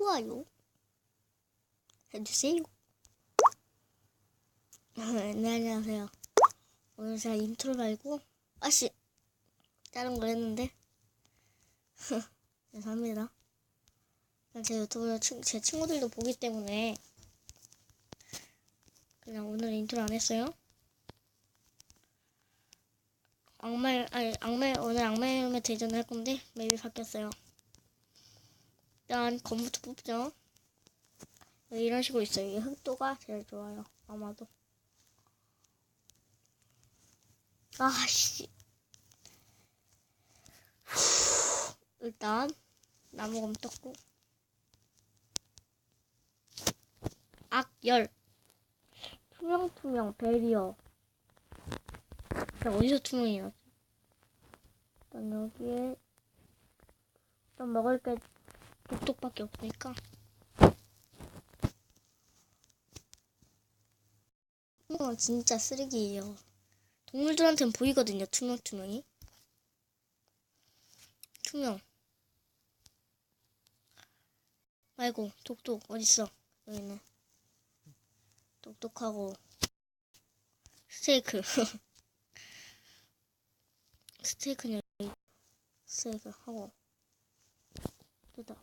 좋아요 해주세요. 네, 안녕하세요. 오늘 제가 인트로 말고, 아씨, 다른 걸 했는데, 죄송합니다. 제 유튜브를 친- 제 친구들도 보기 때문에, 그냥 오늘 인트로 안 했어요. 악마, 아니, 악마, 오늘 악마의 대전을 할 건데, 맵이 바뀌었어요. 일단, 검부터 뽑죠. 네, 이런 식으로 있어요. 이 흑도가 제일 좋아요. 아마도. 아씨. 일단 나무검 떴고 악열 투명투명 베리어 어디서 투명이 나지? 일단 여기에 일단 먹을 게 독독밖에 없으니까 투명은 진짜 쓰레기예요. 동물들한테는 보이거든요. 투명 투명이. 투명. 아이고 독독 어딨어? 여기 있네. 독독하고 스테이크. 스테이크는. 스테이크 하고 됐다.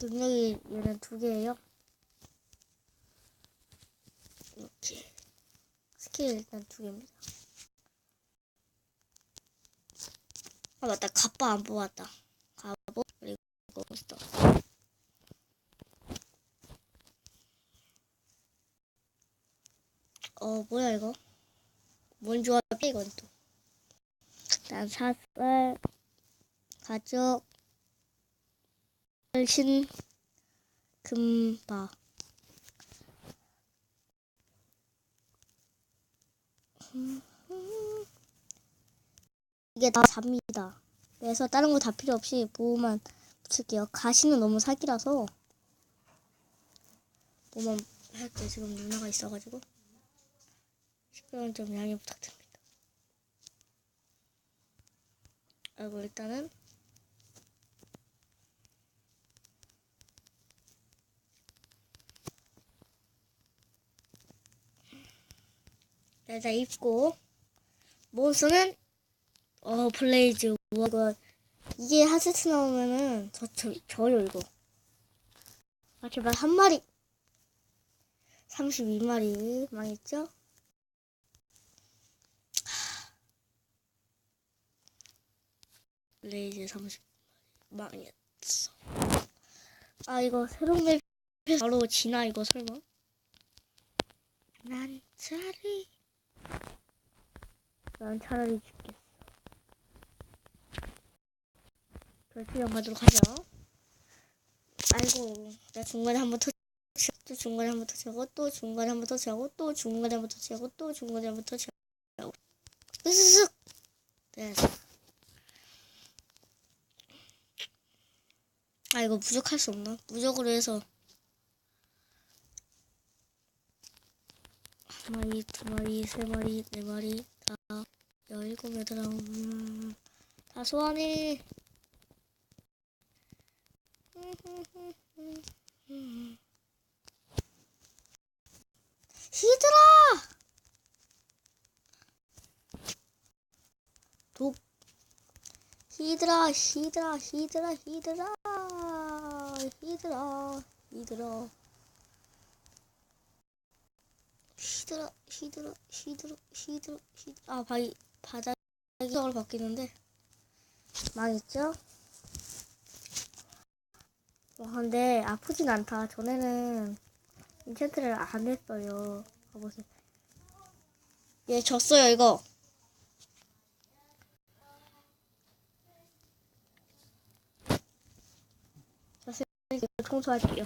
능력이 얘는 두 개예요. 이렇게 스킬 일단 두 개입니다. 아 맞다 갑바 안 뽑았다. 갑옷 그리고 몬스터. 어 뭐야 이거? 뭔 조합이야 이건 또. 일단 사슬 가죽 신 금박 이게 다 잡니다. 그래서 다른 거 다 필요 없이 보호만 붙일게요. 가시는 너무 사기라서 보호만 할게 지금 누나가 있어가지고 시끄러운 점 양해 부탁드립니다. 아이고 일단은 일단 입고 몬스터는 어 블레이즈 우와 이거. 이게 하세트 나오면은 저, 저 저요 이거. 아 제발 한 마리. 32마리 망했죠? 블레이즈 30 망했어. 아 이거 새로운 맵 바로 지나 이거 설마? 난 차라리 난 차라리 죽겠어 결투형 가도록 하죠. 아이고, 나 중간에 한번 터치하고, 또 중간에 한번 터치하고, 또 중간에 한번 터치하고, 또 중간에 한번 터치하고, 또 중간에 한번 터치하고. 으스슥! 됐어. 아, 이거 부족할 수 없나? 무적으로 해서. 한 마리, 두 마리, 세 마리, 네 마리, 다, 열일곱, 여덟, 아홉. 음, 다 소환해. 히드라! 독. 히드라, 히드라, 히드라, 히드라. 히드라, 히드라. 히드라, 히드라, 히드라, 히드라, 히드라. 아, 바위. 바닥이 을 바뀌는데 망했죠? 와 근데 아프진 않다. 전에는 인챈트를 안 했어요. 봐보세요. 얘 졌어요 이거. 이거 청소할게요.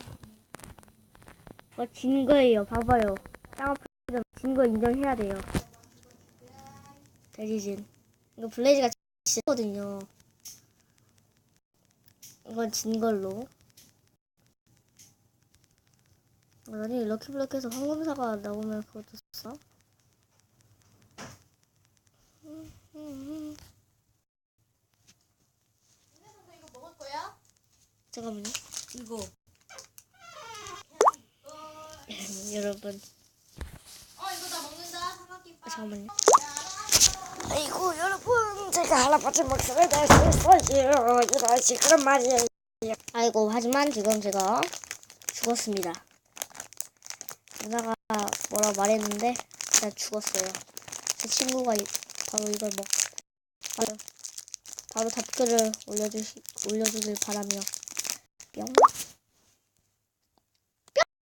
이거 진 거예요. 봐봐요. 땅 아프면 진거 인정해야 돼요. 대지진. 이거 블레이즈가 진거든요. 이건 진 걸로. 아니 럭키블럭에서 황금사가 나오면 그것도 써? 잠깐만요. 이거. 여러분. 어 이거 나 먹는다. 삼각김. 아, 잠깐만요. 아이고 여러분 제가 할아버지 목소리 낼수 있어요 이런 식으로 말이에요 아이고 하지만 지금 제가 죽었습니다. 누나가 뭐라 말했는데 제가 죽었어요. 제 친구가 이- 바로 이걸 먹 바로, 바로 답글을 올려주시 올려주길 바라며 뿅.